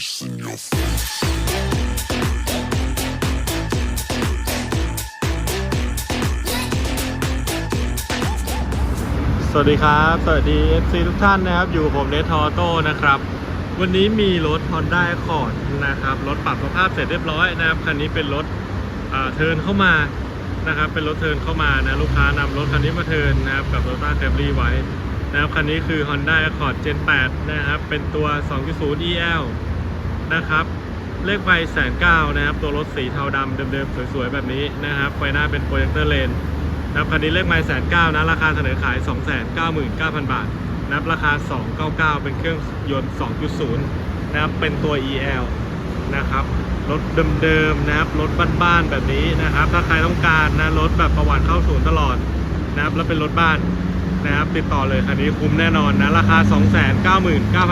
face in your face. สวัสดีครับ สวัสดี FC ทุกท่านนะครับ อยู่ผมเนทอโต้นะครับ วันนี้มีรถ Honda Accord นะครับ รถปรับสภาพเสร็จเรียบร้อยนะครับ คันนี้เป็นรถอ่าเทิร์นเข้ามานะครับ เป็นรถเทิร์นเข้ามานะลูกค้านำรถคันนี้มาเทิร์นนะครับ กับ Toyota Camry ไว้นะครับ คันนี้คือ Honda Accord Gen 8 นะครับ เป็นตัว 2.0 EL นะครับ เลขไฟแสนเก้านะครับ ตัวรถสีเทาดำเดิมๆ สวยๆ แบบนี้นะครับ ไฟหน้าเป็นโปรเจคเตอร์เลนนะครับคันนี้เลขไมล์แสนเก้านะ ราคาเสนอขาย 2 9 9 0 0 0 บาทนะครับราคา 299 เป็นเครื่องยนต์ 2.0 นะครับ เป็นตัว EL นะครับ รถเดิมๆ นะครับ รถบ้านๆ แบบนี้นะครับ ถ้าใครต้องการนะ รถแบบประวัติเข้าศูนย์ตลอดนะครับ แล้วเป็นรถบ้านนะครับ ติดต่อเลยคันนี้คุ้มแน่นอนนะ ราคา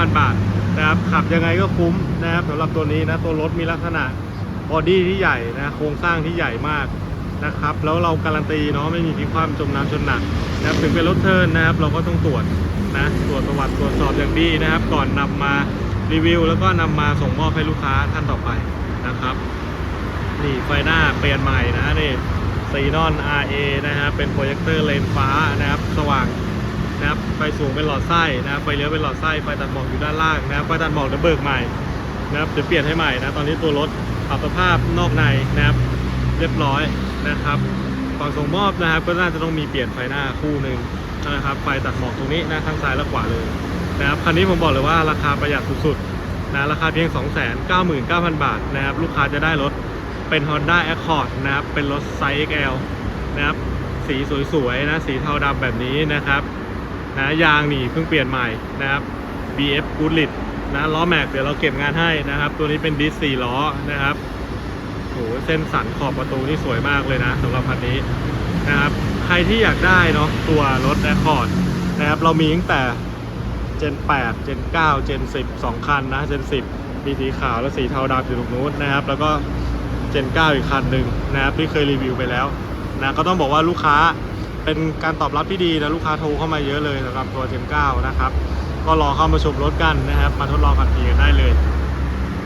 299,000 บาท นะครับขับยังไงก็คุ้มนะครับสำหรับตัวนี้นะตัวรถมีลักษณะบอดี้ที่ใหญ่นะโครงสร้างที่ใหญ่มากนะครับ แล้วเราการันตีเนาะไม่มีพลิกคว่ำจมน้ำชนหนักนะครับถึงเป็นรถเทิร์นนะครับ เราก็ต้องตรวจนะตรวจประวัติตรวจสอบอย่างดีนะครับ ก่อนนำมารีวิว แล้วก็นำมาส่งมอบให้ลูกค้าท่านต่อไปนะครับนี่ไฟหน้าเปลี่ยนใหม่นะนี่ซีนอน RA นะครับเป็นโปรเจคเตอร์เลนฟ้านะครับ สว่าง นะครับไฟสูงเป็นหลอดไส้นะครับไฟเลี้ยวเป็นหลอดไส้ไฟตัดหมอกอยู่ด้านล่างนะครับไฟตัดหมอกจะเบิกใหม่นะครับเดี๋ยวเปลี่ยนให้ใหม่นะตอนนี้ตัวรถปรับสภาพนอกในนะครับเรียบร้อยนะครับก่อนส่งมอบนะครับ ก็น่าจะต้องมีเปลี่ยนไฟหน้าคู่หนึ่งนะครับไฟตัดหมอกตรงนี้นะทั้งซ้ายและขวาเลยนะครับคันนี้ผมบอกเลยว่าราคาประหยัดสุดๆนะราคาเพียง 299,000 บาทนะครับลูกค้าจะได้รถเป็น Honda Accord นะครับเป็นรถไซส์ XL นะครับสีสวยๆนะสีเทาดำแบบนี้นะครับ นะยางนี่เพิ่งเปลี่ยนใหม่นะครับ BF Goodrich นะล้อแม็กเดี๋ยวเราเก็บงานให้นะครับ ตัวนี้เป็นดิส4ล้อนะครับโหเส้นสันขอบประตูนี่สวยมากเลยนะสำหรับคันนี้นะครับ ใครที่อยากได้เนาะตัวรถแอคคอร์ดนะครับเรามีตั้งแต่ Gen 8 Gen 9 Gen 10 2 คันนะ Gen 10 มีสีขาวและสีเทาดำอยู่ตรงนู้นนะครับ แล้วก็ Gen 9 อีกคันหนึ่งนะครับที่เคยรีวิวไปแล้วนะก็ต้องบอกว่าลูกค้า เป็นการตอบรับที่ดีนะลูกค้าโทรเข้ามาเยอะเลยสำหรับตัว Gen 9นะครับ ก็รอเข้ามาชมรถกันนะครับ มาทดลองขับขี่กันได้เลย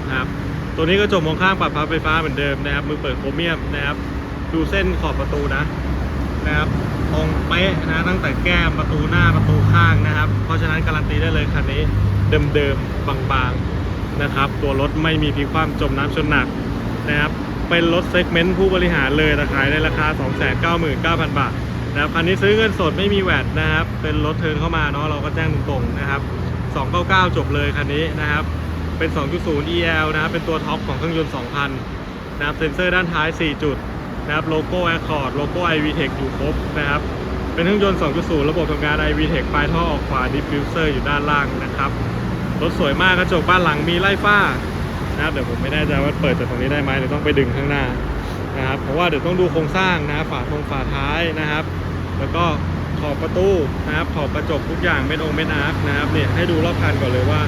นะครับ ตัวนี้กระจกมองข้างปรับพับไฟฟ้าเหมือนเดิมนะครับ มือเปิดโครเมียมนะครับ ดูเส้นขอบประตูนะนะครับตรงเป๊ะนะตั้งแต่แก้มประตูหน้าประตูข้างนะครับ เพราะฉะนั้นการันตีได้เลยคันนี้เดิมๆบางๆนะครับ ตัวรถไม่มีพิกคว่ำจมน้ำชนหนักนะครับ เป็นรถเซกเมนต์ผู้บริหารเลยราคายในราคา 299,000 บาท นะครับคันนี้ซื้อเงินสดไม่มีแวดนะครับ เป็นรถเทิร์นเข้ามาเนาะเราก็แจ้งตรงๆนะครับ 299 จบเลยคันนี้นะครับ เป็น 2.0 EL นะครับ เป็นตัวท็อปของเครื่องยนต์ 2,000 นะครับ เซ็นเซอร์ด้านท้าย 4 จุดนะครับ โลโก้ Accord โลโก้ iVTEC อยู่ครบนะครับ เป็นเครื่องยนต์ 2.0 ระบบทำงาน iVTEC ปลายท่อออกขวา diffuser อยู่ด้านล่างนะครับ รถสวยมากกระจกบ้านหลังมีไล่ฝ้านะครับ เดี๋ยวผมไม่แน่ใจว่าเปิดจากตรงนี้ได้ไหมหรือต้องไปดึงข้างหน้า นะครับ เพราะว่าเดี๋ยวต้องดูโครงสร้างนะครับฝาทงฝาท้ายนะครับ แล้วก็ขอบประตูนะครับ ขอบกระจกทุกอย่างเป็นองค์เป็นอาร์คนะครับเนี่ยให้ดูรอบคันก่อนเลยว่า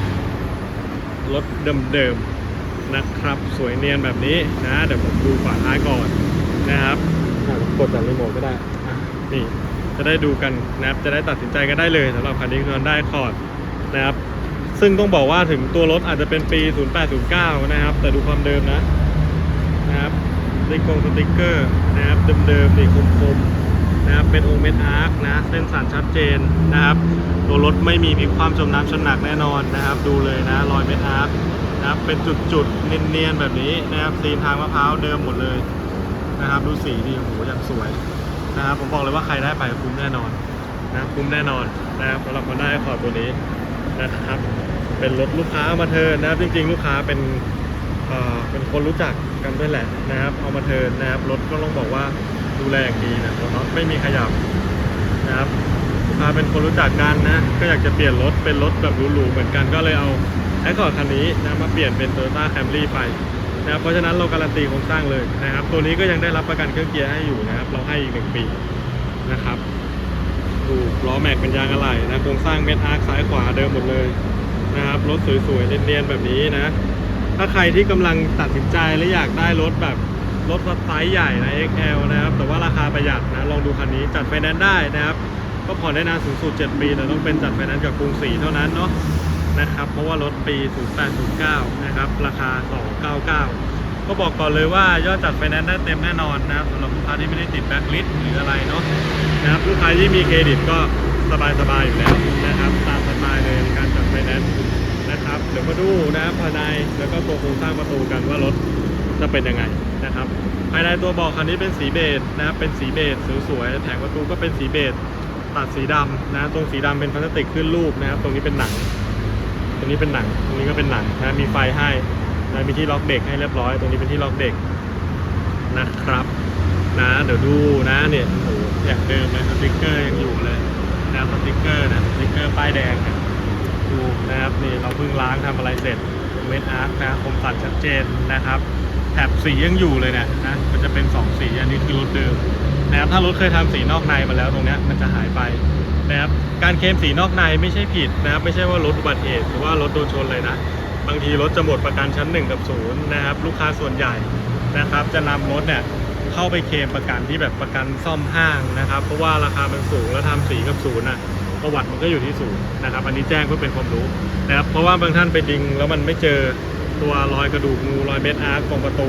รถเดิมๆนะครับ สวยเนียนแบบนี้นะเดี๋ยวผมดูฝาท้ายก่อนนะครับอะกดจากรีโมทก็ได้อะนี่จะได้ดูกันนะครับจะได้ตัดสินใจกันได้เลยสำหรับคันนี้คือ Honda Accord นะครับ ซึ่งต้องบอกว่าถึงตัวรถอาจจะเป็นปี 0809 นะครับ แต่ดูความเดิมนะนะครับ สติกงสติ๊กเกอร์นะครับเดิมๆนี่คมๆนะครับเป็นองค์เม็ดอาร์คนะเส้นสันชัดเจนนะครับตัวรถไม่มีพลิความจมน้ำชนหนักแน่นอนนะครับ ดูเลยนะรอยเม็ดอาร์คนะครับเป็นจุดๆเนียนๆแบบนี้นะครับซีนทางมะพร้าวเดิมหมดเลยนะครับดูสีดีโอ้โหยังสวยนะครับผมบอกเลยว่าใครได้ไปคุ้มแน่นอนนะคุ้มแน่นอนนะครับสำหรับคนได้ขอตัวนี้นะครับ เป็นรถลูกค้ามาเทินนะครับจริงๆ ลูกค้าเป็น เป็นคนรู้จักกันด้วยแหละนะครับ เอามาเทินนะครับรถก็ต้องบอกว่าดูแลอย่างดีนะตัวน็อตไม่มีขยับนะครับลูกค้าเป็นคนรู้จักกันนะ ก็อยากจะเปลี่ยนรถเป็นรถแบบหรูๆเหมือนกันก็เลยเอาแอคคอร์ดคันนี้นะมาเปลี่ยนเป็น Toyota Camry ไปนะครับเพราะฉะนั้นเราการันตีโครงสร้างเลยนะครับ ตัวนี้ก็ยังได้รับประกันเครื่องเกียร์ให้อยู่นะครับ เราให้อีกหนึ่งปีนะครับดูล้อแม็กเป็นยางอะไหล่นะโครงสร้างเม็ดอาร์คซ้ายขวาเดิมหมดเลยนะครับรถสวยๆเนียนๆแบบนี้นะ ถ้าใครที่กำลังตัดสินใจและอยากได้รถแบบรถไซส์ใหญ่นะ XL นะครับ แต่ว่าราคาประหยัดนะ ลองดูคันนี้จัดไฟแนนซ์ได้นะครับ ก็ผ่อนได้นานสูงสุด 7 ปีแต่ต้องเป็นจัดไฟแนนซ์กับกรุงศรีเท่านั้นเนาะนะครับ เพราะว่ารถปี 0809 นะครับ ราคา 299 ก็บอกก่อนเลยว่ายอดจัดไฟแนนซ์ได้เต็มแน่นอนนะครับสำหรับลูกค้าที่ไม่ได้ติดแบ็คลิสต์หรืออะไรเนาะนะครับ ลูกค้าที่มีเครดิตก็สบายๆอยู่แล้วนะครับ มาดูนะครับภายในแล้วก็ตัวโครงสร้างประตูกันว่ารถจะเป็นยังไงนะครับภายในตัวเบอกคันนี้เป็นสีเบจนะครับเป็นสีเบจสวยๆแผงประตูก็เป็นสีเบจตัดสีดำนะตรงสีดำเป็นพลาสติกขึ้นรูปนะครับ ตรงนี้เป็นหนัง ตรงนี้เป็นหนัง ตรงนี้ก็เป็นหนังนะมีไฟให้นะมีที่ล็อกเด็กให้เรียบร้อย ตรงนี้เป็นที่ล็อกเด็กนะครับนะเดี๋ยวดูนะเนี่ยโอ้โหอย่างเดิมเลยสติกเกอร์ยังอยู่เลยนะสติกเกอร์นะสติกเกอร์ป้ายแดงนะูนะครับนี่เราเพิ่งล้างทำอะไรเสร็จเมนอาร์คนะคมสันชัดเจนนะครับแถบสียังอยู่เลยเนี่ยนะมันจะเป็น 2 สีอันนี้คือรถเดิมนะครับถ้ารถเคยทำสีนอกในมาแล้วตรงเนี้ยมันจะหายไปนะครับการเคลมสีนอกในไม่ใช่ผิดนะครับไม่ใช่ว่ารถอุบัติเหตุหรือว่ารถโดนชนเลยนะบางทีรถจะหมดประกันชั้น 1 กับ0นะครับลูกค้าส่วนใหญ่นะครับจะนำรถเนี่ยเข้าไปเคลมประกันที่แบบประกันซ่อมห้างนะครับ เพราะว่าราคามันสูงแล้วทำสีกับศูนย์อะ ประวัติมันก็อยู่ที่ศูนย์นะครับ อันนี้แจ้งเพื่อเป็นความรู้นะครับ เพราะว่าบางท่านไปดิงแล้วมันไม่เจอตัวรอยกระดูกงูรอยเม็ดอาร์คตรงประตู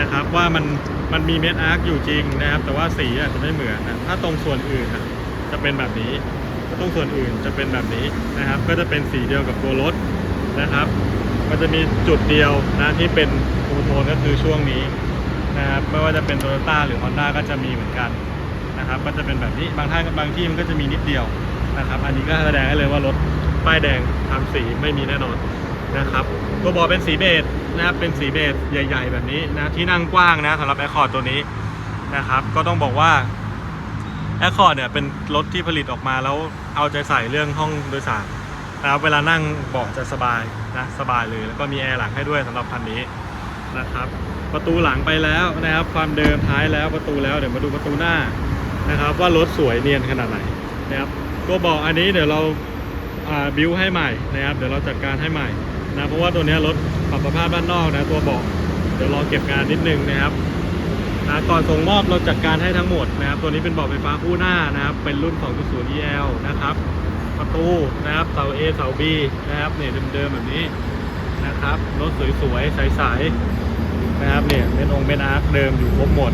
นะครับ ว่ามันมันมีเม็ดอาร์คอยู่จริงนะครับ แต่ว่าสีอาจจะไม่เหมือนนะถ้าตรงส่วนอื่นนะจะเป็นแบบนี้ถ้าตรงส่วนอื่นจะเป็นแบบนี้นะครับ ก็จะเป็นสีเดียวกับตัวรถนะครับมันจะมีจุดเดียวนะที่เป็นฟูโทนก็คือช่วงนี้นะครับไม่ว่าจะเป็นโตโยต้าหรือ Honda ก็จะมีเหมือนกันนะครับ ก็จะเป็นแบบนี้บางท่านบางที่มันก็จะมีนิดเดียว นะครับ อันนี้ก็แสดงให้เลยว่ารถป้ายแดงทำสีไม่มีแน่นอนนะครับ ตัวบอเป็นสีเบจนะครับเป็นสีเบจใหญ่ ๆ แบบนี้นะที่นั่งกว้างนะสำหรับแอคคอร์ดตัวนี้นะครับ ก็ต้องบอกว่าแอคคอร์ดเนี่ยเป็นรถที่ผลิตออกมาแล้วเอาใจใส่เรื่องห้องโดยสารนะครับเวลานั่งเบาะจะสบายนะสบายเลย แล้วก็มีแอร์หลังให้ด้วยสำหรับคันนี้นะครับ ประตูหลังไปแล้วนะครับ ความเดิมท้ายแล้วประตูแล้วเดี๋ยวมาดูประตูหน้านะครับ ว่ารถสวยเนียนขนาดไหนนะครับ ตัวเบอกอันนี้เดี๋ยวเราาบิวให้ใหม่นะครับ เดี๋ยวเราจัดการให้ใหม่นะเพราะว่าตัวนี้รถปรับสภาพด้านนอกนะตัวเบอกเดี๋ยวรอเก็บงานนิดนึงนะครับนะก่อนส่งมอบเราจัดการให้ทั้งหมดนะครับ ตัวนี้เป็นเบาะไฟฟ้าคู่หน้านะครับ เป็นรุ่น 2.0 EL นะครับ ประตูนะครับเสา A เสา B นะครับเนี่ยเดิมๆแบบนี้นะครับรถสวยๆใสๆนะครับเนี่ยเป็นองค์เป็นอาร์คเดิมอยู่ครบหมด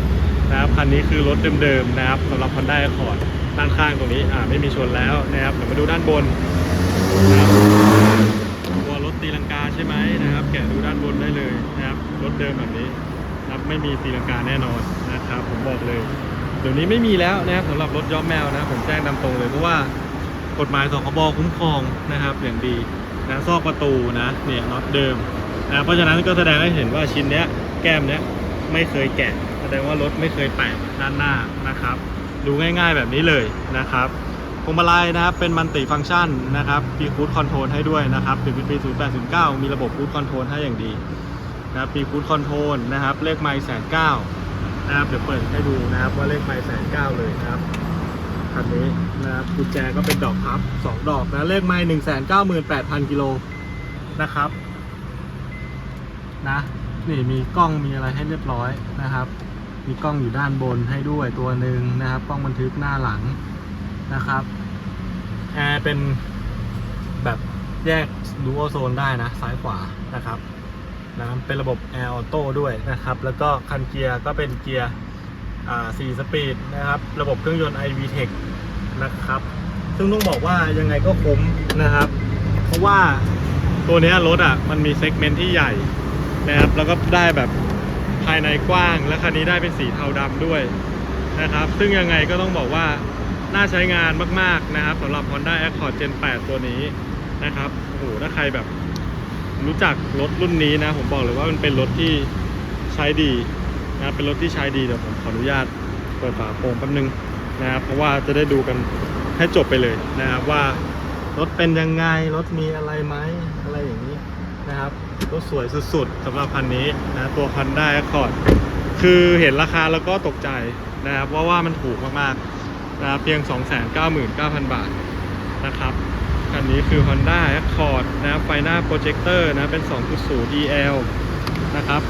นะครับคันนี้คือรถเดิมๆนะครับสำหรับ Honda Accord ด้านข้างตรงนี้อ่าไม่มีชนแล้วนะครับเดี๋ยวมาดูด้านบนนะครับตัวรถตีลังกาใช่ไหมนะครับ แกะดูด้านบนได้เลยนะครับรถเดิมแบบนี้ครับไม่มีตีลังกาแน่นอนนะครับผมบอกเลย เดี๋ยวนี้ไม่มีแล้วนะครับสำหรับรถย้อมแมวนะผมแจ้งตามตรงเลยเพราะว่ากฎหมายสคบคุ้มครองนะครับอย่างดีนะซอกประตูนะเนี่ยน็อตเดิมนะเพราะฉะนั้นก็แสดงให้เห็นว่าชิ้นเนี้ยแก้มเนี้ยไม่เคยแกะ แสดงว่ารถไม่เคยแปะด้านหน้านะครับ ดูง่ายๆแบบนี้เลยนะครับพวงมาลัยนะครับเป็นมันติฟังก์ชันนะครับมีคูดคอนโทรลให้ด้วยนะครับเป็นปี0809มีระบบคูดคอนโทรลให้อย่างดีนะครับมีคูดคอนโทรลนะครับเลขไมล์แสนเก้านะครับเดี๋ยวเปิดให้ดูนะครับว่าเลขไมล์แสนเก้าเลยนะครับคันนี้นะครับกุญแจก็เป็นดอกพับ2ดอกนะเลขไมล์หนึ่งแสนเก้าหมื่นแปดพันกิโลนะครับนะนี่มีกล้องมีอะไรให้เรียบร้อยนะครับ มีกล้องอยู่ด้านบนให้ด้วยตัวหนึ่งนะครับกล้องบันทึกหน้าหลังนะครับแอร์เป็นแบบแยกดูโอโซนได้นะ ซ้ายขวานะครับนะเป็นระบบแอร์ออโต้ด้วยนะครับ แล้วก็คันเกียร์ก็เป็นเกียร์อ่า4สปีดนะครับ ระบบเครื่องยนต์ iVTEC นะครับ ซึ่งต้องบอกว่ายังไงก็คุ้มนะครับ เพราะว่าตัวนี้รถอะมันมีเซกเมนต์ที่ใหญ่นะครับ แล้วก็ได้แบบ ภายในกว้าง และคันนี้ได้เป็นสีเทาดำด้วยนะครับ ซึ่งยังไงก็ต้องบอกว่าน่าใช้งานมากๆนะครับสำหรับ Honda Accord Gen 8 ตัวนี้นะครับโอ้โหถ้าใครแบบรู้จักรถรุ่นนี้นะ ผมบอกเลยว่ามันเป็นรถที่ใช้ดีนะเป็นรถที่ใช้ดีเดี๋ยวผมขออนุญาตเปิดฝาโปร่งแป๊บนึงนะครับเพราะว่าจะได้ดูกันให้จบไปเลยนะครับว่ารถเป็นยังไงรถมีอะไรไหมอะไรอย่างนี้ รับรถสวยสุดๆสำหรับคันนี้นะตัว Honda Accord คือเห็นราคาแล้วก็ตกใจนะครับเพราะว่ามันถูกมากๆนะครับเพียง 299,000 บาทนะครับคันนี้คือ Honda Accord นะครับไฟหน้าโปรเจคเตอร์นะเป็น 2.0 DL นะครับ